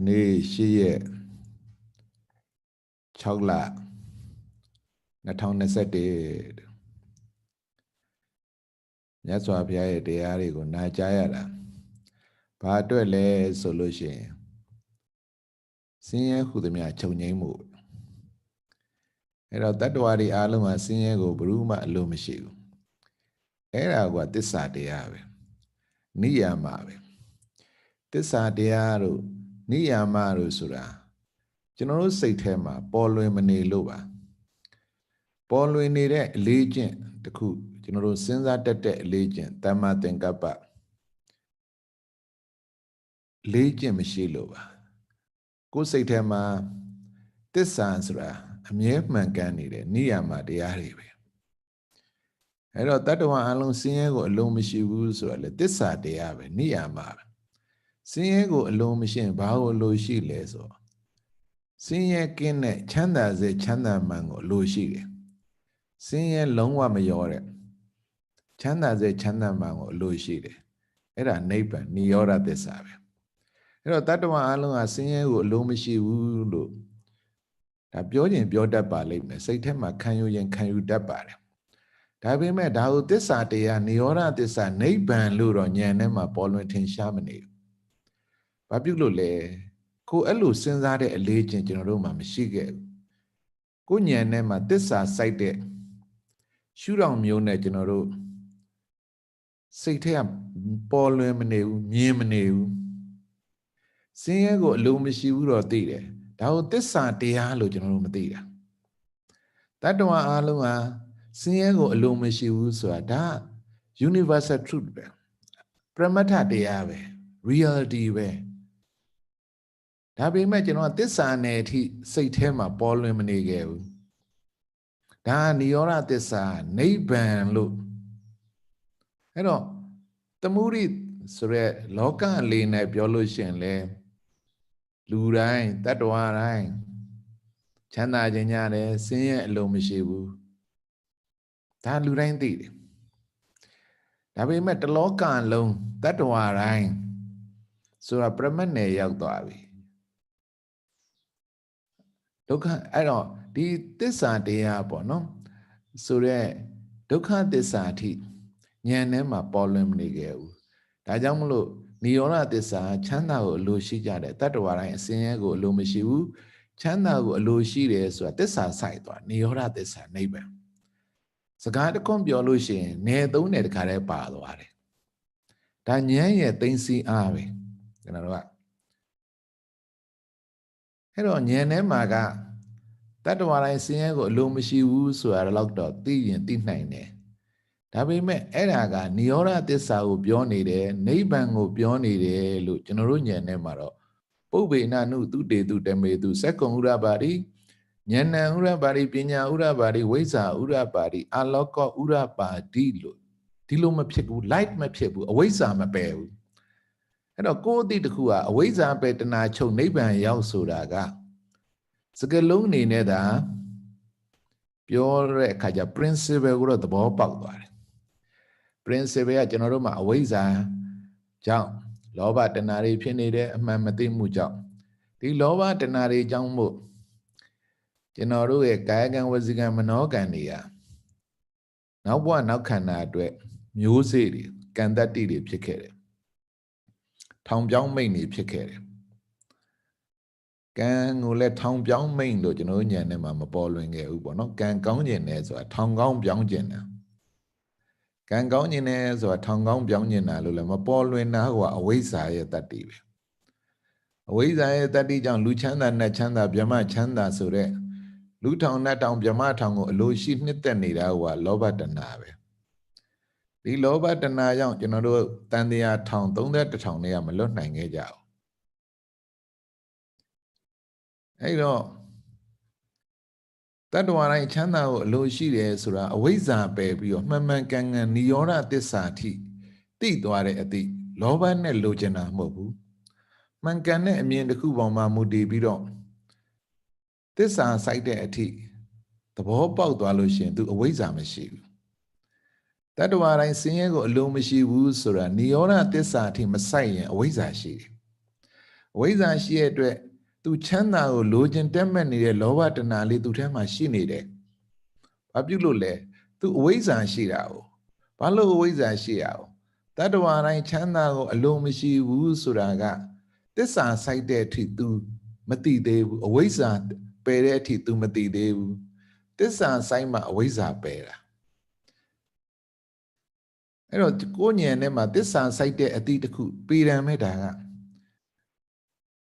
ကနေ့၈ရက်6လ2021မြတ်စွာဘုရားရဲ့တရားတွေကိုနာကြားရတာဘာအတွက်လဲဆိုလို့ရှိရင်စင်းရဲဟုသမျှခြုံငိမ့်မှုအဲ့တော့တတ္တဝါတွေအားလုံးကစင်းရဲကိုဘယ်သူမှအလိုမရှိဘူးအဲ့ဒါကသစ္စာတရားပဲနိယာမပဲသစ္စာတရားတို့ နိယာမတို့ဆိုတာကျွန်တော်တို့စိတ်ထဲမှာပေါ်လွင်မနေလို့ပါပေါ်လွင်နေတဲ့အလေးကျင့်တစ်ခုကျွန်တော်တို့စဉ်းစားတတ်တဲ့အလေးကျင့်တမ္မာသင်္ကပ္ပလေးကျင့်မရှိလို့ပါကိုယ်စိတ်ထဲမှာသစ္စာဆိုတာအမြဲမှန်ကန်နေတဲ့နိယာမတရားတွေပဲအဲ့တော့တတ္တဝါအလုံးစင်းရဲကိုအလုံးမရှိဘူးဆိုတာလေသစ္စာတရားပဲနိယာမပဲ စင်းရဲကိုအလုံးမရှိရင်ဘာကိုလိုရှိလဲဆိုစင်းရဲကင်းတဲ့ချမ်းသာစေချမ်းသာမှန်ကိုလိုရှိတယ်စင်းရဲလုံးဝမရောတဲ့ချမ်းသာစေချမ်းသာမှန်ကိုလိုရှိတယ်အဲ့ဒါနိဗ္ဗာန်និရောဓသစ္စာပဲအဲ့တော့တတ္တဝါအလုံးကစင်းရဲကိုအလုံးမရှိဘူးလို့ဒါပြောရင်ပြောတတ်ပါလိမ့်မယ်စိတ်ထဲမှာခံယူရင်ခံယူတတ်ပါတယ်ဒါပေမဲ့ဒါကိုသစ္စာတရားនិရောဓသစ္စာနိဗ္ဗာန်လို့တော့ဉာဏ်ထဲမှာပေါ်လွင်ထင်ရှားမနေဘူး။ ဘာပြုလို့လဲ။ကိုအဲ့လိုစဉ်းစားတဲ့အလေးချင်းကျွန်တော်တို့မှမရှိခဲ့ဘူး။ကိုဉာဏ်ထဲမှာသစ္စာစိုက်တဲ့ရှုထောင့်မျိုးနဲ့ကျွန်တော်တို့စိတ်ထဲကပေါ်လွင်မနေဘူးမြင်မနေဘူး။စင်းရဲကိုအလိုမရှိဘူးတော့သိတယ်။ဒါကိုသစ္စာတရားလို့ကျွန်တော်တို့မသိတာ။တတ္တဝါအလုံးဟာဆင်းရဲကိုအလိုမရှိဘူးဆိုတာဒါ universal truth ပဲပရမတ္ထတရားပဲ reality ပဲ ဒါပေမဲ့ကျွန်တော်ကသစ္စာနယ်အထိစိတ်ထဲမှာပေါ်လွင်မနေခဲ့ဘူးဒါနိရောဓသစ္စာနိဗ္ဗာန်လို့အဲ့တော့သမုဒိဆိုရက်လောကအလေးနဲ့ပြောလို့ရှိရင်လေလူတိုင်းတတ္တဝါတိုင်းချမ်းသာခြင်းရတယ်ဆင်းရဲအလိုမရှိဘူးဒါလူတိုင်းသိတယ်ဒါပေမဲ့တလောကလုံးတတ္တဝါတိုင်းဆိုတာပရမတ်နယ်ရောက်သွားပြီ ဒုက္ခအဲ့တော့ဒီသစ္စာတရားပေါ့နော်ဆိုတော့ဒုက္ခသစ္စာအထိဉာဏ်ထဲမှာပေါ်လွင်မနေခဲ့ဘူးဒါကြောင့်မလို့နိရောဓသစ္စာချမ်းသာကိုအလိုရှိကြတယ်တတ္တဝါတိုင်းအစင်းရဲကိုအလိုမရှိဘူးချမ်းသာကိုအလိုရှိတယ်ဆိုတာသစ္စာဆိုင်သွားနိရောဓသစ္စာနိဗ္ဗာန်စကားတခွန်းပြောလို့ရှိရင်နယ်သုံးနယ်တခါတည်းပါသွားတယ်ဒါညံရဲ့သိသိအားပဲကျွန်တော်တို့က အဲ့တော့ညံထဲမှာကတတ္တဝါတိုင်းစင်းရဲကိုအလိုမရှိဘူးဆိုတာတော့တော့သိရင်သိနိုင်တယ်ဒါပေမဲ့အဲ့ဒါကနိရောဓသစ္စာကိုပြောနေတယ်နိဗ္ဗာန်ကိုပြောနေတယ်လို့ကျွန်တော်တို့ညံထဲမှာတော့ပုပ္ပေနနုသူတေသူတမေသူစက္ကုံဥရပါတိဉာဏ်ဥရပါတိပညာဥရပါတိဝိဇ္ဇာဥရပါတိအလောကဥရပါတိလို့ဒီလိုမဖြစ်ဘူး light မဖြစ်ဘူးအဝိဇ္ဇာမပယ်ဘူး အဲ့တော့ကိုယ်အသိတစ်ခုကအဝိဇ္ဇာပယ်တဏှာချုပ်နိဗ္ဗာန်ရောက်ဆိုတာကစကလုံးအနေနဲ့သာပြောတဲ့အခါကျ principle ကိုတော့သဘောပေါက်သွားတယ် principle ကကျွန်တော်တို့မှာအဝိဇ္ဇာကြောင့်လောဘတဏှာတွေဖြစ်နေတဲ့အမှန်မသိမှုကြောင့်ဒီလောဘတဏှာတွေကြောင့်မို့ကျွန်တော်တို့ရဲ့ကာယကံဝစီကံမနောကံတွေကနောက်ဘဝနောက်ခန္ဓာအတွက်မျိုးစေ့တွေကံတတ္တိတွေဖြစ်ခဲ့တယ် ထောင်ပြောင်းမိတ်တွေဖြစ်ခဲ့တယ်ကံကိုလည်းထောင်ပြောင်းမိတ်လို့ကျွန်တော်ညံထဲမှာမပေါ်လွင်ခဲ့ဘူးပေါ့နော်ကံကောင်းကျင်တယ်ဆိုတာထောင်ကောင်းပြောင်းကျင်တယ်ကံကောင်းကျင်တယ်ဆိုတာထောင်ကောင်းပြောင်းကျင်တာလို့လည်းမပေါ်လွင်တာကအဝိဇ္ဇာရဲ့တတ္တိပဲအဝိဇ္ဇာရဲ့တတ္တိကြောင့်လူချမ်းသာနဲ့ချမ်းသာဗြဟ္မချမ်းသာဆိုတဲ့လူထောင်နဲ့တောင်ဗြဟ္မထောင်ကိုအလိုရှိနှစ်သက်နေတာကလောဘတဏှာပဲ ဒီလောဘတဏှာကြောင့်ကျွန်တော်တို့တန်တရားထောင်31ထောင်တွေကမလွတ်နိုင်ခဲ့ကြဘူးအဲ့တော့တတ္တဝါတိုင်းချမ်းသာကိုအလိုရှိတယ်ဆိုတာအဝိဇ္ဇာပယ်ပြီးတော့မှန်မှန်ကန်ကန်និရောဓသစ္စာထိသိသွားတဲ့အသည့်လောဘနဲ့လိုချင်တာမဟုတ်ဘူးမှန်ကန်တဲ့အမြင်တစ်ခုပေါ်မှာမူတည်ပြီးတော့သစ္စာစိုက်တဲ့အထိသဘောပေါက်သွားလို့ရှိရင် तू အဝိဇ္ဇာမရှိဘူး တတ္တဝါတိုင်းဆင်းရဲကိုအလိုမရှိဘူးဆိုတာနိရောဓသစ္စာအထိမစိုက်ရင်အဝိဇ္ဇာရှိတယ်အ ဝိဇ္ဇာရှိရဲ့အတွက်သူချမ်းသာကိုလိုချင်တက်မဲ့နေတဲ့လောဘတဏှာလေးသူထဲမှာရှိနေတယ်ဘာဖြစ်လို့လဲသူအဝိဇ္ဇာရှိတာ哦ဘာလို့အဝိဇ္ဇာရှိရအောင်တတ္တဝါတိုင်းချမ်းသာကိုအလိုမရှိဘူးဆိုတာကတစ္ဆာဆိုင်တဲ့အထိ तू မသိသေးဘူးအဝိဇ္ဇာပယ်တဲ့အထိ तू မသိသေးဘူးတစ္ဆာဆိုင်မှာအဝိဇ္ဇာပယ်တာ အဲ့တော့ကိုယ်ဉာဏ်နဲ့မှာတစ္ဆာဆိုင်တဲ့အတိတစ်ခုပေရန်မဲ့တာက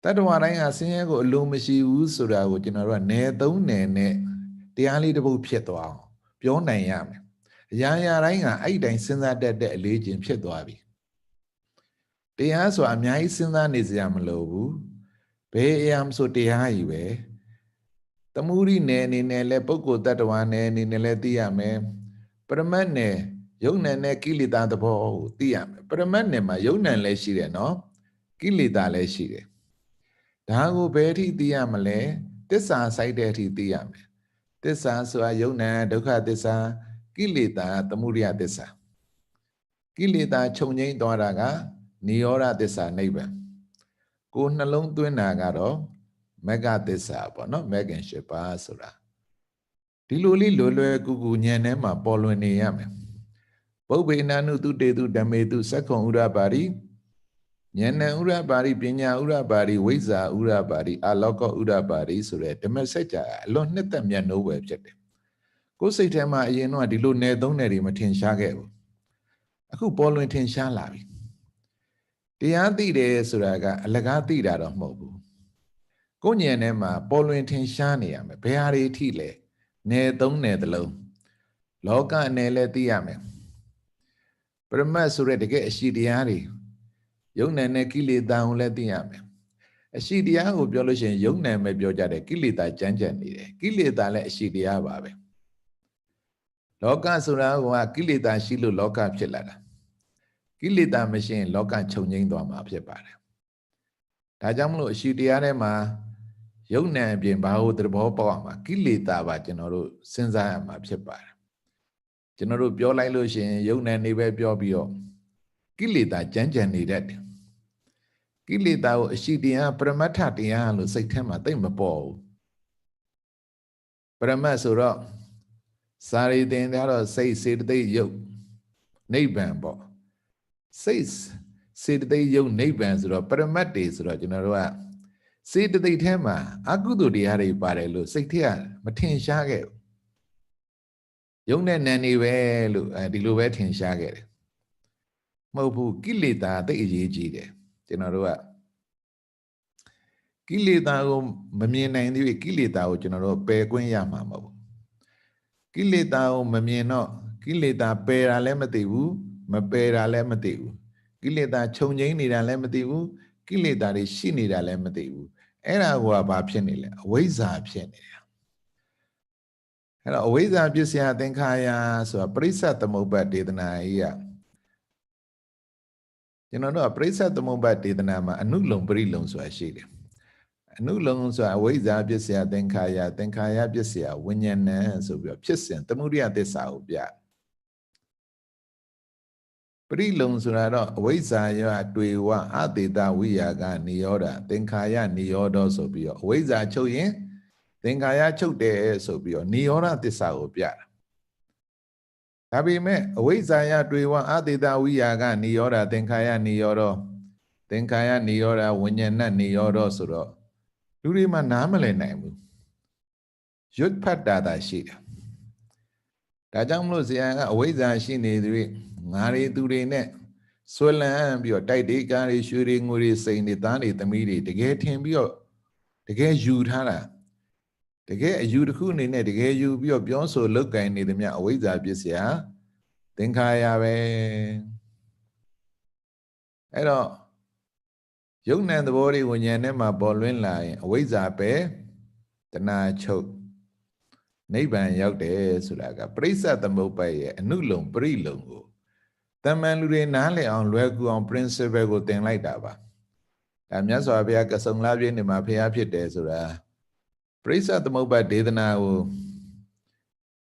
တတ္တဝါတိုင်းကဆင်းရဲကိုအလိုမရှိဘူးဆိုတာကိုကျွန်တော်တို့ကနယ်သုံးနယ်နဲ့တရားလေးတစ်ပုဒ်ဖြစ်သွားအောင်ပြောနိုင်ရမယ်အရာရာတိုင်းကအဲ့ဒီတိုင်းစဉ်းစားတတ်တဲ့အလေးချင်းဖြစ်သွားပြီတရားဆိုတာအများကြီးစဉ်းစားနေစရာမလိုဘူးဘယ်အရာမဆိုတရားကြီးပဲသမုဒိနယ်အနေနဲ့လဲပုဂ္ဂိုလ်တ attva နယ်အနေနဲ့လဲသိရမယ်ပရမတ်နယ် ယုံနယ်နဲ့ကိလေသာသဘောကိုသိရမယ်ပရမတ်နယ်မှာယုံနယ်လည်းရှိတယ်နော်ကိလေသာလည်းရှိတယ်ဒါကိုဘယ်အထိသိရမလဲတစ္ဆာဆိုင်တဲ့အထိသိရမယ်တစ္ဆာဆိုတာယုံနယ်ဒုက္ခသစ္စာကိလေသာသမုဒယသစ္စာကိလေသာခြုံငိမ့်သွားတာကနိရောဓသစ္စာနိဗ္ဗာန်ကိုယ်နှလုံးသွင်းတာကတော့မဂ္ဂသစ္စာပေါ့နော်မဂ္ဂင်၈ပါးဆိုတာဒီလိုလေးလွယ်လွယ်ကူကူဉာဏ်ထဲမှာပေါ်လွင်နေရမယ် ပုဗ္ဗေနနုတုတေတုဓမ္မေတုသက္ကုံဥရပါရိဉာဏ်ဥရပါရိပညာဥရပါရိဝိဇ္ဇာဥရပါရိအာလောကဥရပါရိဆိုတဲ့ဓမ္မစကြာအလွန်နှစ်သက်မြတ်နိုးပဲဖြစ်တယ်ကိုယ်စိတ်ထဲမှာအရင်တော့ဒီလိုနယ်သုံးနယ်တွေမထင်ရှားခဲ့ဘူးအခုပေါ်လွင်ထင်ရှားလာပြီတရားသိတယ်ဆိုတာကအလကားသိတာတော့မဟုတ်ဘူးကိုယ်ဉာဏ်ထဲမှာပေါ်လွင်ထင်ရှားနေရမယ်ဘယ်ဟာတွေထိလဲနယ်သုံးနယ်သလုံးလောကနယ်လည်းသိရမယ်ပ ရမတ်ဆိုတဲ့တကယ်အရှိတရားတွေယုံနယ်နဲ့ကိလေသာကိုလည်းသိရမယ်အရှိတရားကိုပြောလို့ရှိရင်ယုံနယ်မဲ့ပြောကြတယ်ကိလေသာကြမ်းကြမ်းနေတယ်ကိလေသာလည်းအရှိတရားပါပဲလောကဆိုတာကကိလေသာရှိလို့လောကဖြစ်လာတာကိလေသာမရှိရင်လောကချုပ်ငိမ့်သွားမှာဖြစ်ပါတယ်ဒါကြောင့်မလို့အရှိတရားထဲမှာယုံ nant အပြင်ဘာလို့သဘောပေါက်အောင်မှာကိလေသာပါကျွန်တော်တို့စဉ်းစားရမှာဖြစ်ပါတယ် ကျွန်တော်တို့ပြောလိုက်လို့ရှိရင်ယုံ nant နေပဲပြောပြီးတော့ကိလေသာကြမ်းကြမ်းနေတတ်တယ်ကိလေသာကိုအရှိတရားပရမတ္ထတရားလို့စိတ်ထဲမှာသိမ့်မပေါ်ဘူးပရမတ်ဆိုတော့စာရီတင်တော့စိတ်စေတသိက်ယုတ်နိဗ္ဗာန်ပေါ့စိတ်စေတသိက်ယုတ်နိဗ္ဗာန်ဆိုတော့ပရမတ်တွေဆိုတော့ကျွန်တော်တို့ကစေတသိက်ထဲမှာအကုသိုလ်တရားတွေပါတယ်လို့စိတ်ထဲကမထင်ရှားခဲ့ဘူး ယုံတဲ့နံနေပဲလို့အဲဒီလိုပဲထင်ရှားခဲ့တယ်မဟုတ်ဘူးကိလေသာသိအရေးကြီးတယ်ကျွန်တော်တို့ကကိလေသာကိုမမြင်နိုင်သေးဘူးကိလေသာကိုကျွန်တော်တို့ပယ်ကွင်းရမှာမဟုတ်ဘူးကိလေသာကိုမမြင်တော့ကိလေသာပယ်တာလည်းမသိဘူးမပယ်တာလည်းမသိဘူးကိလေသာခြုံငိမ့်နေတာလည်းမသိဘူးကိလေသာတွေရှိနေတာလည်းမသိဘူးအဲ့ဒါကဘာဖြစ်နေလဲအဝိဇ္ဇာဖြစ်နေတာ အဲ့တော့အဝိဇ္ဇာပစ္စယသင်္ခါရဆိုတာပရိစ္ဆသမုပ္ပါဒေသနာကြီးကကျွန်တော်တို့ကပရိစ္ဆသမုပ္ပါဒေသနာမှာအနုလုံပရိလုံဆိုတာရှိတယ်အနုလုံဆိုတာအဝိဇ္ဇာပစ္စယသင်္ခါရသင်္ခါရပစ္စယဝိညာဏဆိုပြီးတော့ဖြစ်စဉ်သမုဒိယသစ္စာကိုပြပရိလုံဆိုတာတော့အဝိဇ္ဇာယတွေ့ဝအတေတဝိယာကနေရောတာသင်္ခါရနေရောတော့ဆိုပြီးတော့အဝိဇ္ဇာချုပ်ရင် သင်္ခါရချုပ်တယ်ဆိုပြီးတော့နေရောဓသစ္စာကိုပြတာဒါပေမဲ့အဝိဇ္ဇာယတွေ့ဝအတေတဝိယာကနေရောတာသင်္ခါရနေရောတော့သင်္ခါရနေရောတာဝိညာဏနေရောတော့ဆိုတော့လူတွေမှနားမလည်နိုင်ဘူးရွတ်ဖတ်တာသာရှိတာဒါကြောင့်မလို့ဇေယံကအဝိဇ္ဇာရှိနေသူတွေငါတွေသူတွေနဲ့ဆွဲလန်းပြီးတော့တိုက်တေကားတွေရွှေတွေငွေတွေစိန်တွေသားတွေသမီးတွေတကယ်ထင်ပြီးတော့တကယ်ယူထားတာ တကယ်အယူတစ်ခုအနေနဲ့တကယ်ယူပြီးတော့ပြောဆိုလောက်ကင်နေသမျှအဝိဇ္ဇာပစ္စယသင်္ခါရပဲအဲ့တော့ယုံ nant သဘောတွေဝิญဉာဏ်ထဲမှာပေါ်လွင်လာရင်အဝိဇ္ဇာပဲတဏှာချုပ်နိဗ္ဗာန်ရောက်တယ်ဆိုတာကပရိစ္ဆသမုပ္ပါရဲ့အနုလုံပရိလုံကိုတမန်လူတွေနားလည်အောင်လွယ်ကူအောင် principle ကိုသင်လိုက်တာပါဒါမြတ်စွာဘုရားကစုံလာပြည့်နေမှာဖះဖြစ်တယ်ဆိုတာ ပရိစ္ဆသမုပ္ပါဒေသနာကို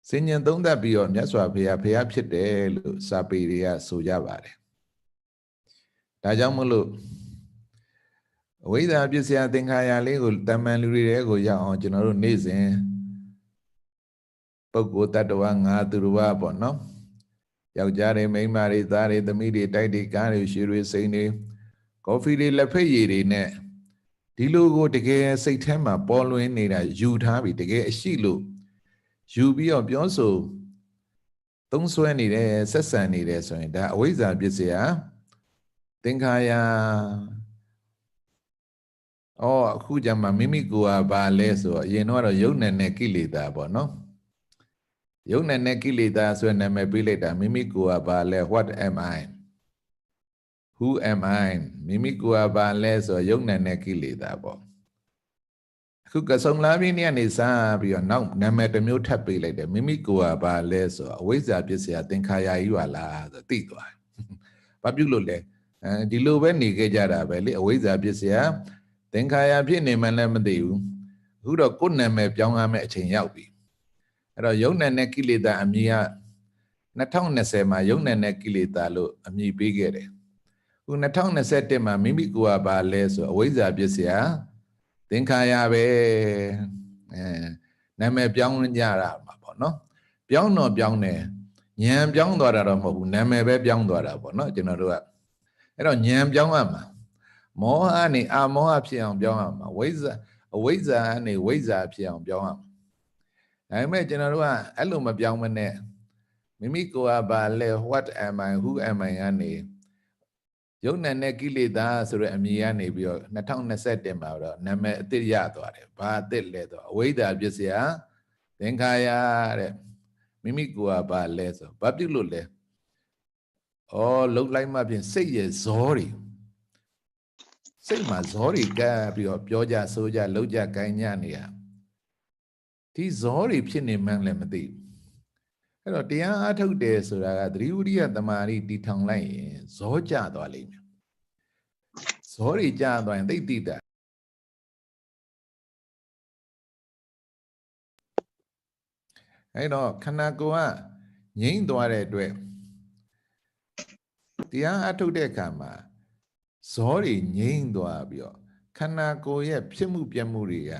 စဉ္ញံသုံးသပ်ပြီးတော့မြတ်စွာဘုရားဖះဖြစ်တယ်လို့စာပေတွေကဆိုကြပါတယ်ဒါကြောင့်မလို့အဝိဇ္ဇာပစ္စယသင်္ခါရလေးကိုတမန်လူတွေတဲကိုရောက်အောင်ကျွန်တော်တို့နေ့စဉ်ပုဂ္ဂိုလ်တ attva ငါသူတော်ဘာပေါ့နော်ယောက်ျားတွေမိန်းမတွေသားတွေသမီးတွေတိုက်တွေကားတွေရွှေတွေစိန်တွေကော်ဖီတွေလက်ဖက်ရည်တွေနဲ့ ဒီလိုကိုတကယ်စိတ်ထဲမှာပေါ်လွင်နေတာယူထားပြီးတကယ်အရှိလို့ယူပြီးတော့ပြောဆိုသုံးဆွဲနေတယ်ဆက်ဆံနေတယ်ဆိုရင်ဒါအဝိဇ္ဇာပစ္စယသင်္ခါရအော်အခုကျမှမိမိကိုယ်ကဘာလဲဆိုတော့အရင်တော့ယုံနဲ့နဲ့ကိလေသာပေါ့နော်ယုံနဲ့နဲ့ကိလေသာဆိုတဲ့နာမည်ပေးလိုက်တာမိမိကိုယ်ကဘာလဲ what am i who am i မိမိကိုယ်ကဘာလဲဆိုတော့ယုံနဲ့နဲ့ကိလေသာပေါ့အခုကဆုံလာပြီးနေကနေစားပြီးတော့နောက်နာမည်တစ်မျိုးထပ်ပေးလိုက်တယ်မိမိကိုယ်ကဘာလဲဆိုတော့အဝိဇ္ဇာပစ္စယသင်္ခါရကြီးပါလားဆိုသိသွားတယ်။ဘာပြုလို့လဲအဲဒီလိုပဲနေခဲ့ကြတာပဲလေအဝိဇ္ဇာပစ္စယသင်္ခါရဖြစ်နေမှလည်းမသိဘူးအခုတော့ကိုယ်နာမည်ပြောင်းရမယ့်အချိန်ရောက်ပြီအဲ့တော့ယုံနဲ့နဲ့ကိလေသာအမည်က2020မှာယုံနဲ့နဲ့ကိလေသာလို့အမည်ပေးခဲ့တယ်အ ခု2021မှာမိမိကိုယ်ကဘာလဲဆိုအဝိဇ္ဇာပစ္စယသင်္ခါရပဲအဲနာမည်ပြောင်းကြတာမှာပေါ့နော်ပြောင်းတော့ပြောင်းတယ်ဉာဏ်ပြောင်းသွားတာတော့မဟုတ်ဘူးနာမည်ပဲပြောင်းသွားတာပေါ့နော်ကျွန်တော်တို့ကအဲ့တော့ဉာဏ်ပြောင်းရမှာမောဟနဲ့အာမောဟဖြစ်အောင်ပြောင်းရမှာဝိဇ္ဇာအဝိဇ္ဇာနဲ့ဝိဇ္ဇာဖြစ်အောင်ပြောင်းရမှာဒါပေမဲ့ကျွန်တော်တို့ကအဲ့လိုမပြောင်းမနဲ့မိမိကိုယ်ကဘာလဲ what am i who am i ကနေ ယုံနဲ့နဲ့ကိလေသာဆိုတဲ့အမည်ကနေပြီးတော့2021မှာတော့နာမည်အသစ်ရသွားတယ်ဘာအသစ်လဲတော့အဝိဇ္ဇာပစ္စယသင်္ခါရတဲ့မိမိကိုယ်ကဘာလဲဆိုဘာပြုလို့လဲဩလှုပ်လိုက်မှဖြင့်စိတ်ရဲ့ဇောတွေစိတ်မှာဇောတွေကပ်ပြီးတော့ပြောကြဆိုကြလှုပ်ကြကိုင်းကြနေရဒီဇောတွေဖြစ်နေမှန်းလည်းမသိဘူး အဲ့တော့တရားအထုတ်တယ်ဆိုတာကသတိဝိရိယတမာရီတီထောင်လိုက်ရင်ဇောကြသွားလိမ့်မယ်ဇောတွေကြသွားရင်သိတိတာအဲ့တော့ခန္ဓာကိုယ်ကငြိမ့်သွားတဲ့အတွက်တရားအထုတ်တဲ့အခါမှာဇောတွေငြိမ့်သွားပြီးတော့ခန္ဓာကိုယ်ရဲ့ဖြစ်မှုပြမှုတွေက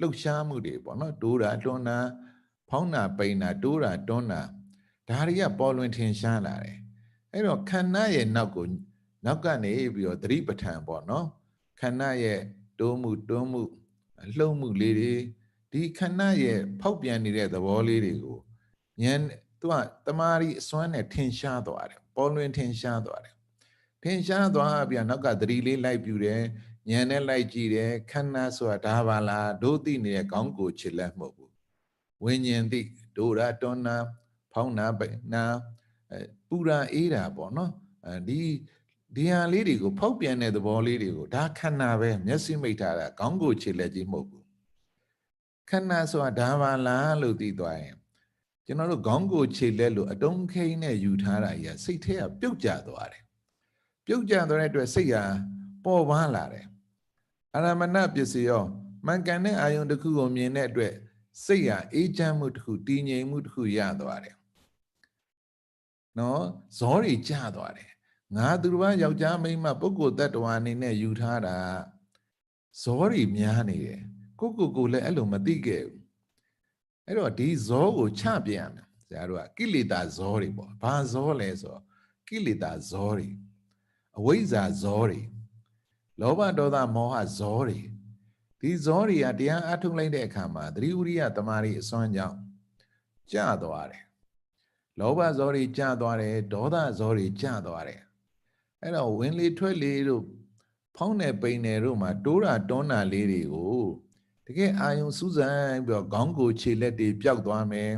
လှုပ်ရှားမှုတွေပေါ့နော်တိုးတာတွန်းတာ ဖောင်းတာပိန်တာတိုးတာတွန်းတာဒါတွေကပေါ်လွင်ထင်ရှားလာတယ်အဲ့တော့ခန္ဓာရဲ့နောက်ကိုနောက်ကနေပြီးတော့သတိပဋ္ဌာန်ပေါ့နော်ခန္ဓာရဲ့တိုးမှုတွန်းမှုလှုပ်မှုလေးတွေဒီခန္ဓာရဲ့ဖောက်ပြန်နေတဲ့သဘောလေးတွေကိုဉာဏ်သူကတမာရီအစွမ်းနဲ့ထင်ရှားသွားတယ်ပေါ်လွင်ထင်ရှားသွားတယ်ထင်ရှားသွားပြီးတော့နောက်ကသတိလေးလိုက်ပြူတယ်ဉာဏ်နဲ့လိုက်ကြည့်တယ်ခန္ဓာဆိုတာဒါပါလားဒုသိနေတဲ့ကောင်းကိုချစ်လက်မဟုတ်ဘူး ဝိညာဉ်သိဒုရတွန်းနာဖောင်းနာပိနာပူရာအေးတာပေါ့နော်အဲဒီဒီဟာလေးတွေကိုဖောက်ပြန်တဲ့သဘောလေးတွေကိုဒါခန္ဓာပဲမျက်စိမိတ်ထားတာကောင်းကိုချစ်လက်ကြီးမဟုတ်ဘူးခန္ဓာဆိုတာဒါပါလားလို့သိသွားရင်ကျွန်တော်တို့ခေါင်းကိုခြေလက်လို့အတုံးခိန်းနဲ့ယူထားတာကြီးစိတ်ထဲကပြုတ်ကျသွားတယ်ပြုတ်ကျသွားတဲ့အတွက်စိတ်ဟာပေါ်ပန်းလာတယ်အရမဏပစ္စည်းရောမှန်ကန်တဲ့အာယုံတစ်ခုကိုမြင်တဲ့အတွက် စိတ်ဟာအေးချမ်းမှုတစ်ခုတည်ငြိမ်မှုတစ်ခုရသွားတယ်နော်ဇောတွေကျသွားတယ်ငါသူတစ်ပါးယောက်ျားမိန်းမပုဂ္ဂိုလ်တ attva အနေနဲ့ယူထားတာဇောတွေများနေတယ်ကိုကိုကိုလည်းအဲ့လိုမသိခဲ့ဘူးအဲ့တော့ဒီဇောကိုချပြရမယ်ဆရာတို့ကကိလေသာဇောတွေပေါ့ဘာဇောလဲဆိုတော့ကိလေသာဇောတွေအဝိဇ္ဇာဇောတွေလောဘဒေါသမောဟဇောတွေ ဒီဇောတွေကတရားအထုတ်လိုက်တဲ့အခါမှာသတိဝရိယတမာရီအစွမ်းကြောင့်ကျသွားတယ်လောဘဇောတွေကျသွားတယ်ဒေါသဇောတွေကျသွားတယ်အဲ့တော့ဝင်လေထွက်လေတို့ဖောင်းနေပိန်နေတို့မှာတိုးတာတွန်းတာလေးတွေကိုတကယ်အာယုံစူးစမ်းပြီးတော့ခေါင်းကိုခြေလက်တွေပျောက်သွားမယ်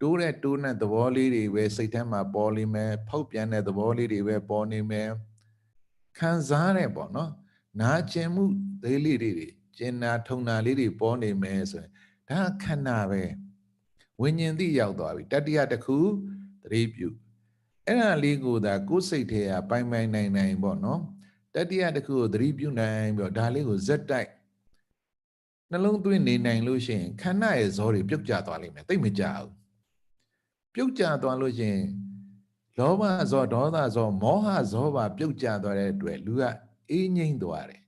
တိုးတဲ့တိုးတဲ့သဘောလေးတွေပဲစိတ်ထဲမှာပေါ်လိမ့်မယ်ဖောက်ပြန်တဲ့သဘောလေးတွေပဲပေါ်နေမယ်ခံစားတဲ့ပေါ့နော်နာကျင်မှုသေးလေးတွေ ကျင်နာထုံနာလေးတွေပေါ်နေမယ်ဆိုရင်ဒါခန္ဓာပဲဝิญဉ်သိရောက်သွားပြီတတိယတစ်ခုသတိပြုအဲ့ဒါလေးကိုသာကိုယ်စိတ်ထဲကပိုင်ပိုင်နိုင်နိုင်ပေါ့နော်တတိယတစ်ခုကိုသတိပြုနိုင်ပြီးတော့ဒါလေးကိုဇက်တိုက်နှလုံးသွင်းနေနိုင်လို့ရှိရင်ခန္ဓာရဲ့ဇောတွေပြုတ်ကျသွားလိမ့်မယ်သိမကြဘူးပြုတ်ကျသွားလို့ရှိရင်လောဘဇောဒေါသဇောမောဟဇောပါပြုတ်ကျသွားတဲ့အတွက်လူကအေးငိမ့်သွားတယ်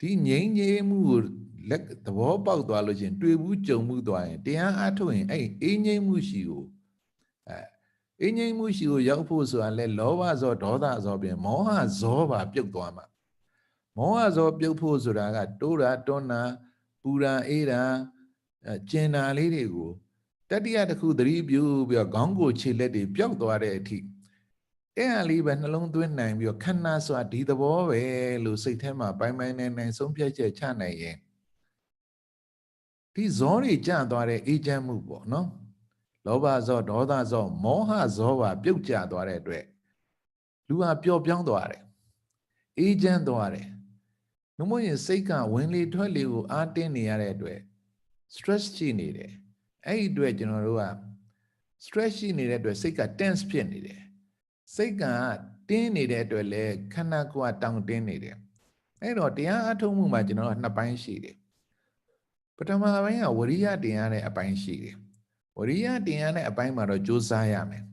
ဒီငြိမ်းငြိမ်းမှုကိုလက်သဘောပေါက်သွားလို့ချင်းတွေ့ဘူးကြုံမှုသွားရင်တရားအားထုတ်ရင်အဲ့အေးငြိမ်းမှုရှိကိုအဲအေးငြိမ်းမှုရှိကိုရောက်ဖို့ဆိုတာလဲလောဘဇောဒေါသဇောပြင်မောဟဇောပါပြုတ်သွားမှာမောဟဇောပြုတ်ဖို့ဆိုတာကတိုးတာတွန်းတာပူတာအေးတာအဲကျင်တာလေးတွေကိုတတိယတစ်ခုသတိပြုပြီးတော့ခေါင်းကိုခြေလက်တွေပျောက်သွားတဲ့အထိ အဲ့အလေးပဲနှလုံးသွင်းနိုင်ပြီးတော့ခန္ဓာဆိုတာဒီသဘောပဲလို့စိတ်ထဲမှာပိုင်ပိုင်နိုင်နိုင်ဆုံးဖြတ်ချက်ချနိုင်ရင်ဒီဇောတွေကြသွားတဲ့အေးချမ်းမှုပေါ့နော်လောဘဇောဒေါသဇောမောဟဇောပါပြုတ်ကျသွားတဲ့အတွက်လူဟာပျော့ပြောင်းသွားတယ်အေးချမ်းသွားတယ်နှမို့ရင်စိတ်ကဝင်လေထွက်လေကိုအားတင်းနေရတဲ့အတွက် stress ရှိနေတယ်အဲ့ဒီအတွက်ကျွန်တော်တို့က stress ရှိနေတဲ့အတွက်စိတ်က tense ဖြစ်နေတယ် စိတ်ကတင်းနေတဲ့အတွက်လည်းခန္ဓာကိုယ်ကတောင့်တင်းနေတယ်အဲ့တော့တရားအထုတ်မှုမှာကျွန်တော်တို့နှစ်ပိုင်းရှိတယ်ပထမပိုင်းကဝရိယတင်ရတဲ့အပိုင်းရှိတယ်ဝရိယတင်ရတဲ့အပိုင်းမှာတော့ကြိုးစားရမယ်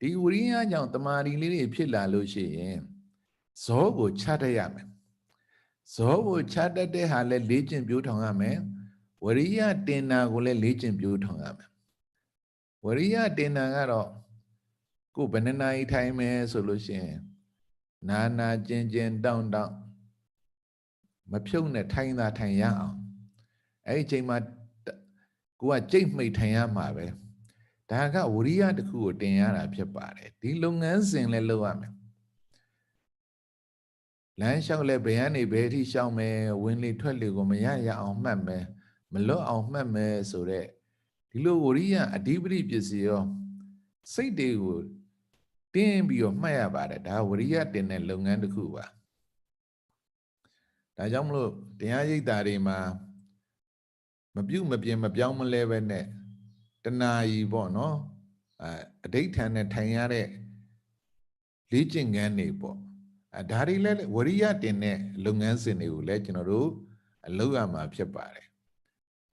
ဒီဝရိယကြောင့်တမာရီလေးတွေဖြစ်လာလို့ရှိရင်ဇောကိုချတတ်ရမယ်ဇောကိုချတတ်တဲ့ဟာလဲလေ့ကျင့်ပြိုးထောင်ရမယ်ဝရိယတင်နာကိုလည်းလေ့ကျင့်ပြိုးထောင်ရမယ်ဝရိယတင်နာကတော့ ကိုယ်ဘယ်နှနာရီထိုင်မယ်ဆိုလို့ရှိရင်နာနာကျင်ကျင်တောင့်တောင့်မဖြုတ်နဲ့ထိုင်သာထိုင်ရအောင်အဲ့ဒီအချိန်မှာကိုကကြိတ်မိတ်ထိုင်ရမှာပဲဒါကဝရိယတစ်ခုကိုတင်ရတာဖြစ်ပါတယ်ဒီလုပ်ငန်းစဉ်လည်းလုပ်ရမယ်လမ်းလျှောက်လဲဘယ်ကနေဘယ်အထိလျှောက်မယ်ဝင်လေထွက်လေကိုမရရအောင်မှတ်မယ်မလွတ်အောင်မှတ်မယ်ဆိုတော့ဒီလိုဝရိယအဓိပတိပစ္စည်းရောစိတ်တွေကို တင်းပြီးတော့မှတ်ရပါတယ်ဒါဝရိယတင်တဲ့လုပ်ငန်းတစ်ခုပါဒါကြောင့်မလို့တရားရိပ်တာတွေမှာမပြုတ်မပြင်းမပြောင်းမလဲပဲနဲ့တဏှာကြီးပေါ့နော်အဲအဋိဋ္ဌာန်နဲ့ထိုင်ရတဲ့လေ့ကျင့်ခန်းတွေပေါ့အဲဒါတွေလည်းဝရိယတင်တဲ့လုပ်ငန်းစဉ်တွေကိုလည်းကျွန်တော်တို့အလုပ်ရမှာဖြစ်ပါတယ်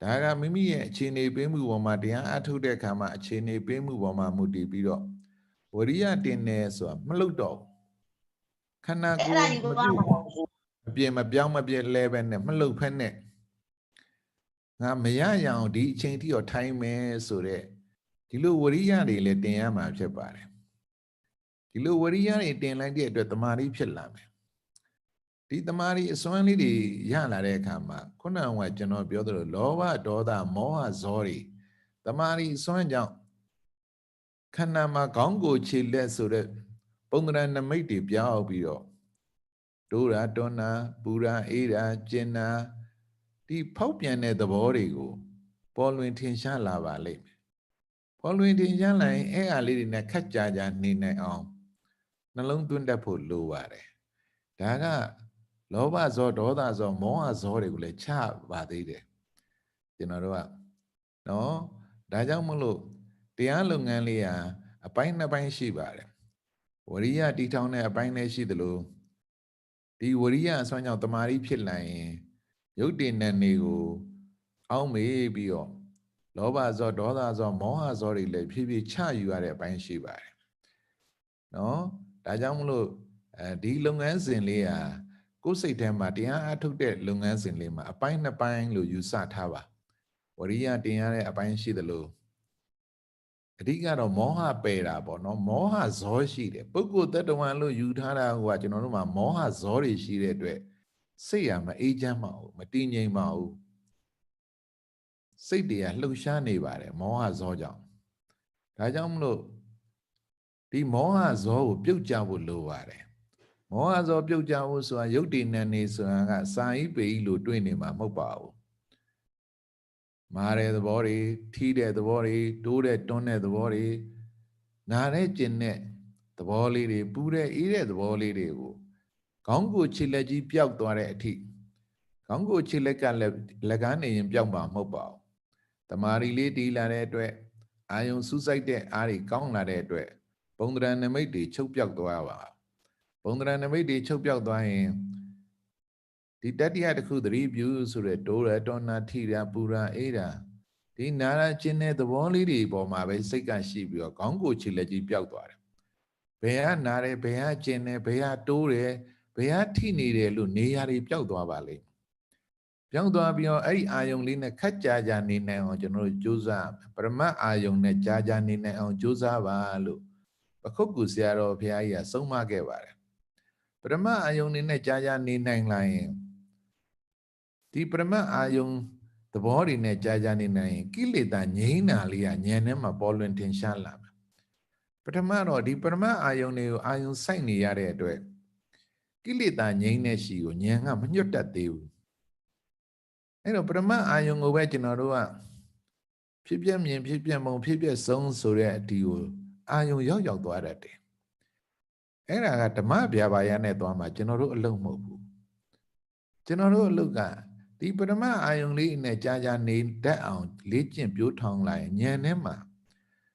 ဒါကမိမိရဲ့အခြေအနေပေးမှုပေါ်မှာတရားအထုတ်တဲ့အခါမှာအခြေအနေပေးမှုပေါ်မှာမူတည်ပြီးတော့ ဝရိယတင်နေဆိုတာမလုပ်တော့ခန္ဓာကိုယ်မပြင်းမပြောင်းမပြဲလဲပဲနဲ့မလုပ်ဖက်နဲ့ငါမရရအောင်ဒီအချိန်ထိတော့ထိုင်းမယ်ဆိုတော့ဒီလိုဝရိယတွေလည်းတင်ရမှာဖြစ်ပါတယ်ဒီလိုဝရိယတွေတင်လိုက်တဲ့အတွက်တမာရီဖြစ်လာမယ်ဒီတမာရီအစွမ်းလေးတွေရလာတဲ့အခါမှာခုနကကျွန်တော်ပြောသလိုလောဘဒေါသမောဟဇောတွေတမာရီအစွမ်းကြောင့် ခန္ဓာမှာခေါင်းကိုခြေလက်ဆိုတဲ့ပုံသဏ္ဍာန်နမိတ်တွေပြောင်းပြီးတော့တိုးတာတွန်းတာပူတာအေးတာကျင်တာဒီဖောက်ပြန်တဲ့သဘောတွေကို ပေါ်လွင်ထင်ရှားလာပါလိမ့်မယ်ပေါ်လွင်ထင်ရှားလာရင်အဲ့အားလေးတွေနဲ့ခက်ကြကြနေနိုင်အောင်နှလုံးသွင်းတတ်ဖို့လိုပါတယ်ဒါကလောဘဇောဒေါသဇောမောဟဇောတွေကိုလည်းချပါသေးတယ်ကျွန်တော်တို့ကနော်ဒါကြောင့်မလို့ တရားလုပ်ငန်းလေးဟာအပိုင်းနှစ်ပိုင်းရှိပါတယ်ဝရိယတီထောင်တဲ့အပိုင်းလည်းရှိသလိုဒီဝရိယအစွမ်းကြောင့်တမာရီဖြစ်လာရင်ရုပ်တည်နံတွေကို အောင်းမေးပြီးတော့လောဘဇောဒေါသဇောမောဟဇောတွေလည်းဖြည်းဖြည်းချယူရတဲ့အပိုင်းရှိပါတယ်နော်ဒါကြောင့်မလို့အဲဒီလုပ်ငန်းစဉ်လေးဟာကိုယ်စိတ်ထဲမှာတရားအထုတ်တဲ့လုပ်ငန်းစဉ်လေးမှာအပိုင်းနှစ်ပိုင်းလို့ယူဆထားပါဝရိယတင်ရတဲ့အပိုင်းရှိသလို အဓိကတော့မောဟပယ်တာပေါ့နော်မောဟဇောရှိတယ်ပုဂ္ဂိုလ်တ attva လို့ယူထားတာကကျွန်တော်တို့မှာမောဟဇောတွေရှိတဲ့အတွက်စိတ်ရမအေးချမ်းပါဘူးမတည်ငြိမ်ပါဘူးစိတ်တွေကလှုပ်ရှားနေပါတယ်မောဟဇောကြောင့်ဒါကြောင့်မလို့ဒီမောဟဇောကိုပြုတ်ကြဖို့လိုပါတယ်မောဟဇောပြုတ်ကြဖို့ဆိုတာယုတ်တည်နံနေဆိုတာကစာဤပေဤလို့တွေးနေမှာမဟုတ်ပါဘူး မာတဲ့သဘောတွေထီးတဲ့သဘောတွေတိုးတဲ့တွန်းတဲ့သဘောတွေနာတဲ့ကျင်တဲ့သဘောလေးတွေပူတဲ့အေးတဲ့သဘောလေးတွေကိုခေါင်းကိုခြေလက်ကြီးပျောက်သွားတဲ့အထိခေါင်းကိုခြေလက်ကလည်းလက်ကားနေရင်ပျောက်မှာမဟုတ်ပါဘူးတမာရီလေးတီးလာတဲ့အတွက်အာယုံစူးစိုက်တဲ့အားတွေကောင်းလာတဲ့အတွက်ပုံသဏ္ဍာန်နမိတ်တွေချုပ်ပြောက်သွားပါပုံသဏ္ဍာန်နမိတ်တွေချုပ်ပြောက်သွားရင် ဒီတတိယတစ်ခုသတိပြုဆိုတဲ့တိုးရတောနာထိရာပူရာအေးရာဒီနာရချင်းတဲ့သဘောလေးတွေပေါ်မှာပဲစိတ်ကရှိပြီးတော့ခေါင်းကိုခြေလက်ကြီးပျောက်သွားတယ်ဘယ်ကနာတယ်ဘယ်ကကျင်တယ်ဘယ်ကတိုးတယ်ဘယ်ကထိနေတယ်လို့နေရာတွေပျောက်သွားပါလိမ့်ပြောင်းသွားပြီးတော့အဲ့ဒီအာယုံလေးနဲ့ခက်ကြာကြာနေနိုင်အောင်ကျွန်တော်တို့ကြိုးစားမယ်ပရမတ်အာယုံနဲ့ကြာကြာနေနိုင်အောင်ကြိုးစားပါလို့ပခုတ်ကူဆရာတော်ဘုရားကြီးကဆုံးမခဲ့ပါတယ်ပရမတ်အာယုံနေနဲ့ကြာကြာနေနိုင်လာရင် ဒီပရမတ်အာယုံသဘောတွေနဲ့ကြာကြာနေနိုင်ရင်ကိလေသာငြိမ်းတာလေးကဉာဏ်ထဲမှာပေါ်လွင်ထင်ရှားလာမယ်ပထမတော့ဒီပရမတ်အာယုံတွေကိုအာယုံစိုက်နေရတဲ့အတွက်ကိလေသာငြိမ်းတဲ့ရှိကိုဉာဏ်ကမညွတ်တတ်သေးဘူးအဲ့တော့ပရမတ်အာယုံကိုပဲကျွန်တော်တို့ကဖြစ်ပြမြင်ဖြစ်ပြမုံဖြစ်ပြဆုံးဆိုတဲ့အဒီကိုအာယုံရောက်ရောက်သွားတတ်တယ်အဲ့ဒါကဓမ္မဗျာပါယနဲ့သွားမှာကျွန်တော်တို့အလုံးမဟုတ်ဘူးကျွန်တော်တို့အလုပ်က ဒီပရမတ်အာယုံလေးနဲ့ကြာကြာနေတတ်အောင်လေ့ကျင့်ပြိုးထောင်လိုက်ဉာဏ်ထဲမှာ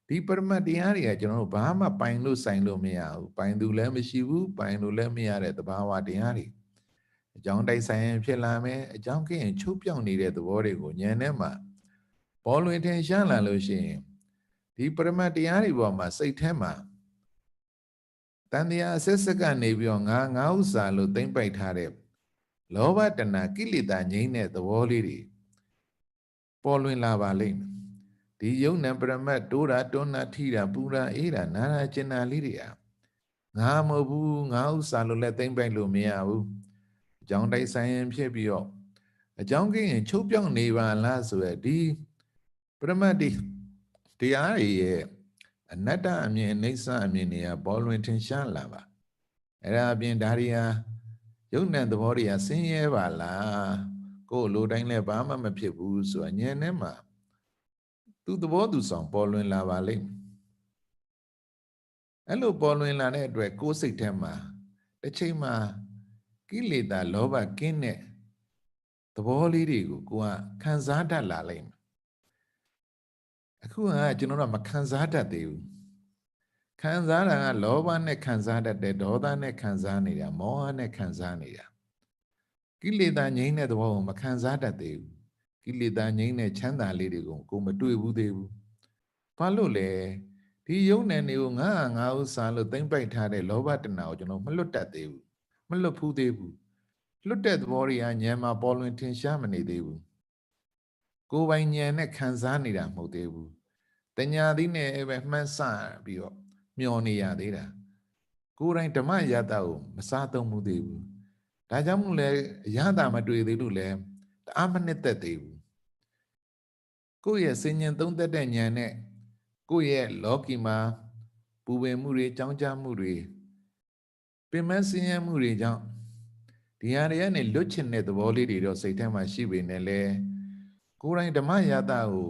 ဒီပရမတ်တရားတွေကကျွန်တော်တို့ဘာမှပိုင်လို့ဆိုင်လို့မရဘူးပိုင်သူလည်းမရှိဘူးပိုင်လို့လည်းမရတဲ့သဘာဝတရားတွေအကြောင်းတိုက်ဆိုင်ရင်ဖြစ်လာမယ်အကြောင်းကိရင်ချုပ်ပြောင်းနေတဲ့သဘောတွေကိုဉာဏ်ထဲမှာပေါ်လွင်ထင်ရှားလာလို့ရှိရင်ဒီပရမတ်တရားတွေပေါ်မှာစိတ်ထဲမှာတန်တရားအစစ်စက်ကနေပြီးတော့ငါငါဥစ္စာလို့သိမ့်ပိုက်ထားတဲ့ လောဘတဏကိလေသာငြိမ်းတဲ့သဘောလေးတွေပေါ်လွင်လာပါလိမ့်မယ်ဒီယုံနံပရမတ်တိုးတာတွန်းတာထိတာပူတာအေးတာနာတာကျင်တာလေးတွေဟာငါမဟုတ်ဘူးငါဥစ္စာလို့လည်းသိမ့်ပိုက်လို့မရဘူးအကြောင်းတိုက်ဆိုင်ရင်ဖြစ်ပြီးတော့အကြောင်းကင်းရင်ချုပ်ပြောင်းနေပါလားဆိုရယ်ဒီပရမတ်ဒီတရားတွေရဲ့အနတ္တအမြင်အိဋ္ဌအမြင်တွေကပေါ်လွင်ထင်ရှားလာပါအဲ့ဒါအပြင်ဒါတွေဟာ ယုံနဲ့သဘောတွေကဆင်းရဲပါလားကိုယ်လိုတိုင်းလည်းဘာမှမဖြစ်ဘူးဆိုတာဉာဏ်ထဲမှာသူသဘောသူဆောင်ပေါ်လွင်လာပါလိမ့်မယ်အဲ့လိုပေါ်လွင်လာတဲ့အတွက်ကိုယ်စိတ်ထဲမှာတစ်ချိန်မှာကိလေသာလောဘကင်းတဲ့သဘောလေးတွေကိုကိုကခံစားတတ်လာလိမ့်မယ်အခုကကျွန်တော်တို့မခံစားတတ်သေးဘူး ခံစားတာကလောဘနဲ့ခံစားတတ်တယ်ဒေါသနဲ့ခံစားနေတာမောဟနဲ့ခံစားနေတာကိလေသာငြိမ်းတဲ့သဘောကိုမခံစားတတ်သေးဘူးကိလေသာငြိမ်းတဲ့ချမ်းသာလေးတွေကိုကိုမတွေ့ဘူးသေးဘူးဘာလို့လဲဒီယုံနယ်တွေကိုငါငါဥစားလို့သိမ့်ပိုက်ထားတဲ့လောဘတဏှာကိုကျွန်တော်မလွတ်တတ်သေးဘူးမလွတ်ဘူးသေးဘူးလွတ်တဲ့သဘောတွေကဉာဏ်မှာပေါ်လွင်ထင်ရှားမနေသေးဘူးကိုယ်ပိုင်ဉာဏ်နဲ့ခံစားနေတာမဟုတ်သေးဘူးတညာသီးနဲ့ပဲမှန်းဆပြီးတော့ မျောနေရသေးတာကိုယ်တိုင်ဓမ္မရတကိုမစားသုံးမှုသေးဘူးဒါကြောင့်မို့လဲရတာမတွေ့သေးလို့လဲတအားမနှစ်သက်သေးဘူးကိုယ့်ရဲ့စဉ္ဉံသုံးသက်တဲ့ဉာဏ်နဲ့ကိုယ့်ရဲ့လောကီမှာပူပင်မှုတွေကြောင်းကြမှုတွေပင်မစဉ္ဉံမှုတွေကြောင့်ဒီဟာတွေကနေလွတ်ချင်တဲ့သဘောလေးတွေတော့စိတ်ထဲမှာရှိပေနဲ့လဲကိုယ်တိုင်ဓမ္မရတကို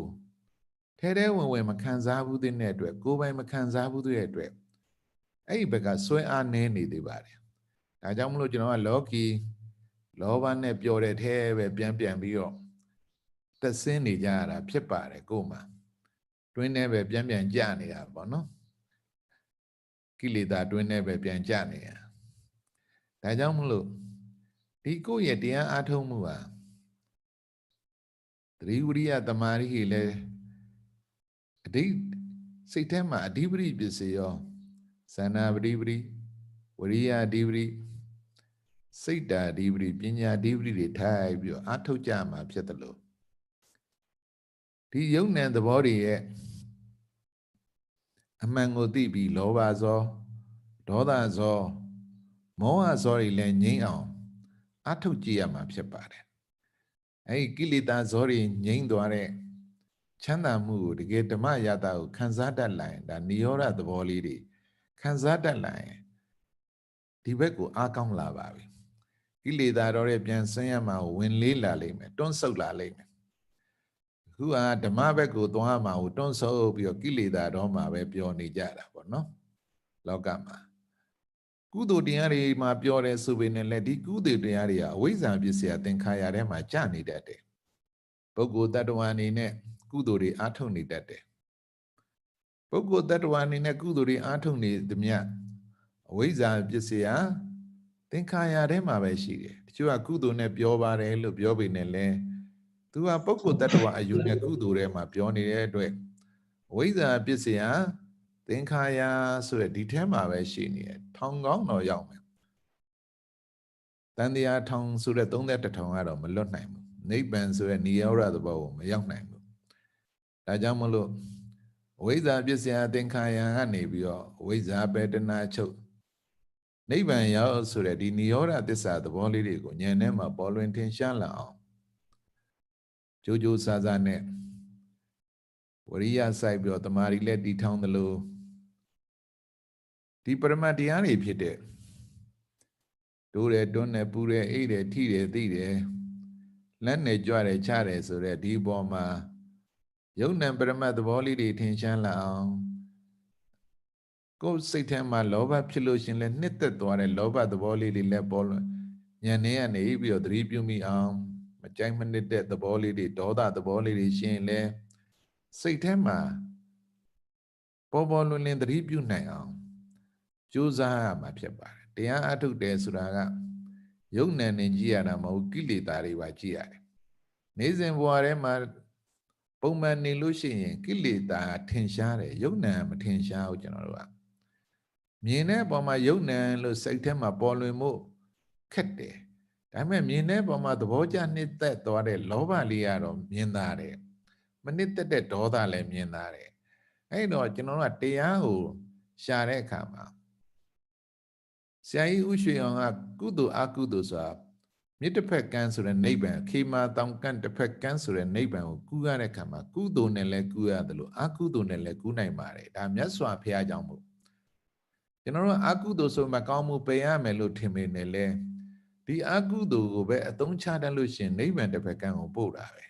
ထဲထဲဝင်ဝင်မခံစားဘူးတဲ့အတွက်ကိုယ်ပိုင်မခံစားဘူးတဲ့အတွက်အဲ့ဒီဘက်ကစွဲအားနည်းနေသေးပါတယ်ဒါကြောင့်မလို့ကျွန်တော်ကလောကီလောဘနဲ့ပျော်တဲ့ထဲပဲပြန်ပြန်ပြီးတော့သက်ဆင်းနေကြရတာဖြစ်ပါတယ်ကိုယ်မှာတွင်းထဲပဲပြန်ပြန်ကြနေတာပေါ့နော်ကိလေသာတွင်းထဲပဲပြန်ကြနေတာဒါကြောင့်မလို့ဒီကိုယ့်ရဲ့တရားအားထုတ်မှုဟာသတိဝရိယတမာရိဟိလည်း အဓိစိတ်ထဲမှာအဓိပတိပစ္စည်းရောဇန္နာပတိပတိဝရိယအဓိပတိစိတ်ဓာအဓိပတိပညာအဓိပတိတွေထိုက်ပြီးတော့အထုတ်ကြမှာဖြစ်တယ်လို့ဒီယုံနံသဘောတွေရဲ့အမှန်ကိုသိပြီးလောဘဇောဒေါသဇောမောဟဇောတွေလည်းငြိမ်းအောင်အထုတ်ကြည့်ရမှာဖြစ်ပါတယ်အဲဒီကိလေသာဇောတွေငြိမ်းသွားတဲ့ ချမ်းသာမှုကိုတကယ်ဓမ္မရတာကိုခံစားတတ်လိုက်ရင်ဒါနိရောဓသဘောလေးတွေခံစားတတ်လိုက်ရင်ဒီဘက်ကိုအားကောင်းလာပါပြီကိလေသာတော့ရဲ့ပြန်ဆင်းရမှာဝင်လေးလာလိမ့်မယ်တွန်းဆုတ်လာလိမ့်မယ်အခုကဓမ္မဘက်ကိုသွားမှာကိုတွန်းဆုတ်ပြီးတော့ကိလေသာတော့မှာပဲပြောနေကြတာပေါ့နော်လောကမှာကုသိုလ်တရားတွေမှာပြောတယ်ဆိုပေနဲ့လည်းဒီကုသိုလ်တရားတွေကအဝိဇ္ဇာပစ္စယသင်္ခါရထဲမှာကြာနေတတ်တယ်ပုဂ္ဂိုလ်တ attva အနေနဲ့ ကုသိုလ်တွေအားထုတ်နေတတ်တယ်ပုဂ္ဂိုလ်တ attva အနေနဲ့ကုသိုလ်တွေအားထုတ်နေသမျှအဝိဇ္ဇာပစ္စယသင်္ခါရထဲမှာပဲရှိတယ်တချို့ကကုသိုလ်နဲ့ပြောပါတယ်လို့ပြောပေနဲ့လည်းသူကပုဂ္ဂိုလ်တ attva အယူနဲ့ကုသိုလ်ထဲမှာပြောနေတဲ့အတွက်အဝိဇ္ဇာပစ္စယသင်္ခါရဆိုတဲ့ဒီထဲမှာပဲရှိနေတယ်ထောင်ကောင်းတော့ရောက်မယ်တန်တရားထောင်ဆိုတဲ့31ထောင်ကတော့မလွတ်နိုင်ဘူးနိဗ္ဗာန်ဆိုတဲ့နိရောဓသဘောကိုမရောက်နိုင်ဘူး ဒါကြောင့်မလို့အဝိဇ္ဇာပစ္စယသင်္ခါရကနေပြီးတော့အဝိဇ္ဇာပေတနာချုပ်နိဗ္ဗာန်ရောက်ဆိုတဲ့ဒီနိရောဓသစ္စာသဘောလေးတွေကိုဉာဏ်ထဲမှာပေါ်လွင်ထင်ရှားလာအောင်ကြိုးကြိုးစားစားနဲ့ဝရိယစိုက်ပြီးတော့တမာရီလည်းတည်ထောင်သလိုဒီပရမတ်တရားတွေဖြစ်တဲ့တိုးတယ်တွန်းတယ်ပူတယ်အိတ်တယ်ထိတယ်သိတယ်လက်နဲ့ကြွတယ်ချတယ်ဆိုတဲ့ဒီပေါ်မှာ ယုံ nant ပရမတ်သဘောလေးတွေထင်ရှားလာအောင်ကိုယ်စိတ်ထဲမှာလောဘဖြစ်လို့ရှင်လဲနှစ်သက်သွားတဲ့လောဘသဘောလေးတွေလည်းပေါ်လို့ညနေကနေပြီးတော့သတိပြုမိအောင်မကြိုက်မနစ်တဲ့သဘောလေးတွေဒေါသသဘောလေးတွေရှင်လဲစိတ်ထဲမှာပေါ်ပေါ်လွင်လင်သတိပြုနိုင်အောင်ကြိုးစားရမှာဖြစ်ပါတယ်တရားအထုတ်တယ်ဆိုတာကယုံနံနေကြည့်ရတာမဟုတ်ကိလေသာတွေပါကြည့်ရတယ်နေစဉ်ဘဝထဲမှာ ပုံမှန်နေလို့ရှိရင်ကိလေသာထင်ရှားတယ်ယုံနံမထင်ရှားဘူးကျွန်တော်တို့ကမြင်တဲ့အပေါ်မှာယုံနံလို့စိတ်ထဲမှာပေါ်လွင်မှုခက်တယ်ဒါပေမဲ့မြင်တဲ့ပုံမှာသဘောကျနှစ်သက်သွားတဲ့လောဘလေးကတော့မြင်သားတယ်မနစ်သက်တဲ့ဒေါသလည်းမြင်သားတယ်အဲ့တော့ကျွန်တော်တို့ကတရားကိုရှာတဲ့အခါမှာဆရာကြီးဥရွှေအောင်ကကုသိုလ်အကုသိုလ်ဆိုတာ မြစ်တစ်ဖက်ကန်းဆိုတဲ့နိဗ္ဗာန်ခေမာတောင်ကန့်တစ်ဖက်ကန်းဆိုတဲ့နိဗ္ဗာန်ကိုကူးရတဲ့အခါမှာကုသိုလ်နဲ့လည်းကူးရတယ်လို့အကုသိုလ်နဲ့လည်းကူးနိုင်ပါတယ်ဒါမြတ်စွာဘုရားကြောင့်မို့ကျွန်တော်တို့အကုသိုလ်ဆိုမှကောင်းမှုပယ်ရမယ်လို့ထင်ပေနဲ့လေဒီအကုသိုလ်ကိုပဲအသုံးချတတ်လို့ရှင်နိဗ္ဗာန်တစ်ဖက်ကန်းကိုပို့တာပဲ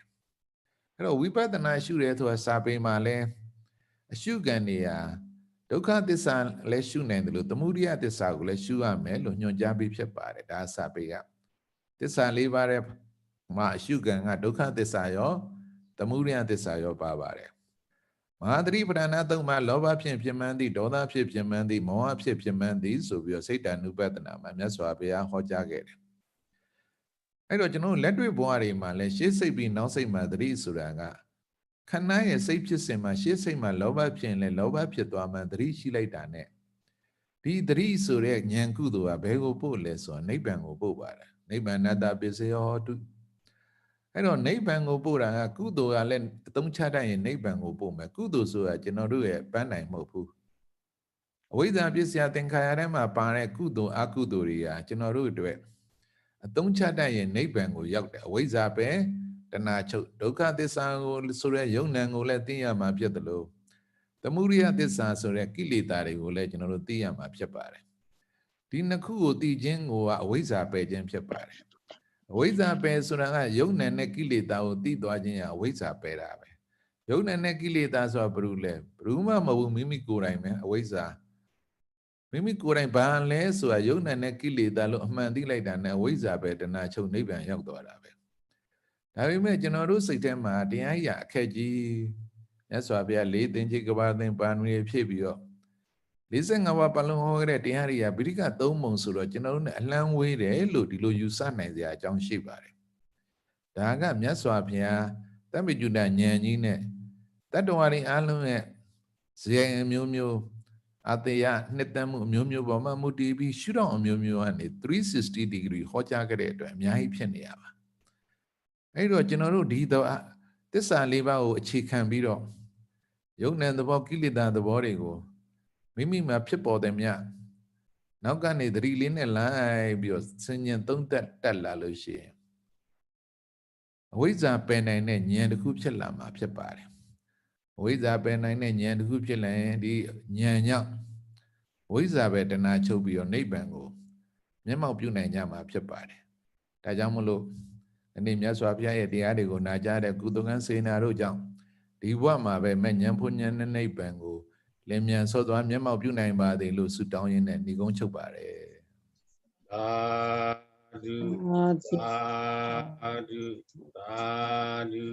အဲ့တော့ဝိပဿနာရှုရဲဆိုတာစာပေမှာလဲအရှုခံနေရာဒုက္ခသစ္စာလည်းရှုနိုင်တယ်လို့သမုဒိယသစ္စာကိုလည်းရှုရမယ်လို့ညွှန်ကြားပြီးဖြစ်ပါတယ်ဒါစာပေက သစ္စာ၄ပါးတဲ့မှာအရှုခံကဒုက္ခသစ္စာရောသမုဒိယသစ္စာရောပါပါတယ်မဟာသတိပဋ္ဌာနာသုံးပါလောဘဖြင့်ဖြစ်မှန်းသည်ဒေါသဖြင့်ဖြစ်မှန်းသည်မောဟဖြင့်ဖြစ်မှန်းသည်ဆိုပြီးတော့စိတ်တ ानु ပဒနာမှာမြတ်စွာဘုရားဟောကြားခဲ့တယ်အဲ့တော့ကျွန်တော်လက်တွေ့ဘဝတွေမှာလည်းရှေးစိတ်ပြီးနောက်စိတ်မှာသတိဆိုတာကခန္ဓာရဲ့စိတ်ဖြစ်စဉ်မှာရှေးစိတ်မှာလောဘဖြစ်ရင်လည်းလောဘဖြစ်သွားမှသတိရှိလိုက်တာ ਨੇ ဒီသတိဆိုတဲ့ဉာဏ်ကုသိုလ်ကဘယ်ကိုပို့လဲဆိုတော့နိဗ္ဗာန်ကိုပို့ပါတယ် နိဗ္ဗာန်တ္တပစ္စယောတုအဲ့တော့နိဗ္ဗာန်ကိုပို့တာကကုသိုလ်ကလည်းအသုံးချတတ်ရင်နိဗ္ဗာန်ကိုပို့မယ်ကုသိုလ်ဆိုတာကျွန်တော်တို့ရဲ့ပန်းနိုင်မဟုတ်ဘူးအဝိဇ္ဇာပစ္စယသင်္ခါရထဲမှာပါတဲ့ကုသိုလ်အကုသိုလ်တွေကကျွန်တော်တို့အတွက်အသုံးချတတ်ရင်နိဗ္ဗာန်ကိုရောက်တယ်အဝိဇ္ဇာပဲတဏှာချုပ်ဒုက္ခသစ္စာကိုဆိုရဲယုံနံကိုလည်းသိရမှာဖြစ်တယ်လို့သမုဒိယသစ္စာဆိုတဲ့ကိလေသာတွေကိုလည်းကျွန်တော်တို့သိရမှာဖြစ်ပါတယ် ဒီနှစ်ခုကိုသိခြင်းကိုကအဝိဇ္ဇာပယ်ခြင်းဖြစ်ပါတယ်အဝိဇ္ဇာပယ်ဆိုတာကယုံနံနဲ့ကိလေသာကိုသိသွားခြင်းကအဝိဇ္ဇာပယ်တာပဲယုံနံနဲ့ကိလေသာဆိုတာဘယ်လိုလဲဘယ်မှမဟုတ်ဘူးမိမိကိုယ်တိုင်ပဲအဝိဇ္ဇာမိမိကိုယ်တိုင်ဘာလဲဆိုတာယုံနံနဲ့ကိလေသာလို့အမှန်သိလိုက်တာနဲ့အဝိဇ္ဇာပဲတဏှာချုပ်နိဗ္ဗာန်ရောက်သွားတာပဲဒါပေမဲ့ကျွန်တော်တို့စိတ်ထဲမှာတရားရအခက်ကြီးမြတ်စွာဘုရားလေးသင်္ချေကဘာသင်ပါဏွေဖြစ်ပြီးတော့ 45ပါးပလုံးဟောခဲ့တဲ့တရားတွေကဗိဓိက3ပုံဆိုတော့ကျွန်တော်တို့ ਨੇ အလန်းဝေးတယ်လို့ဒီလိုယူဆနိုင်စရာအကြောင်းရှိပါတယ်ဒါကမြတ်စွာဘုရားတမ္ပိจุတဉာဏ်ကြီးနဲ့တတ္တဝါတွေအားလုံးရဲ့ဇေယအမျိုးမျိုးအတေယနှစ်သက်မှုအမျိုးမျိုးပေါ်မှာမူတည်ပြီးရှုထောင့်အမျိုးမျိုးကနေ360 degree ဟောကြားခဲ့တဲ့အတွက်အများကြီးဖြစ်နေရပါအဲ့တော့ကျွန်တော်တို့ဒီတော့သစ္စာလေးပါးကိုအခြေခံပြီးတော့ယုံ nant သဘောကိလေသာသဘောတွေကို မိမိမှာဖြစ်ပေါ်တဲ့မြနောက်ကနေသတိလေးနဲ့လိုက်ပြီးတော့စဉ်ញံသုံးသက်တက်လာလို့ရှိရင်အဝိဇ္ဇာပယ်နိုင်တဲ့ဉာဏ်တစ်ခုဖြစ်လာမှာဖြစ်ပါတယ်အဝိဇ္ဇာပယ်နိုင်တဲ့ဉာဏ်တစ်ခုဖြစ်လာရင်ဒီဉာဏ်ကြောင့်ဝိဇ္ဇာပဲတဏှာချုပ်ပြီးတော့နိဗ္ဗာန်ကိုမျက်မှောက်ပြုနိုင်ကြမှာဖြစ်ပါတယ်ဒါကြောင့်မလို့ဒီနေ့မြတ်စွာဘုရားရဲ့တရားတွေကိုနာကြားတဲ့ကုသကံစေနာတို့ကြောင့်ဒီဘဝမှာပဲမဲ့ဉဏ်ဖွဉဏ်နဲ့နိဗ္ဗာန်ကို လင်းမြန်ဆော့သွားမျက်မှောက်ပြုနိုင်ပါသေးလို့ဆုတောင်းရင်းနဲ့ညီကုန်းချုပ်ပါတယ်သာဓုသာဓုသာဓု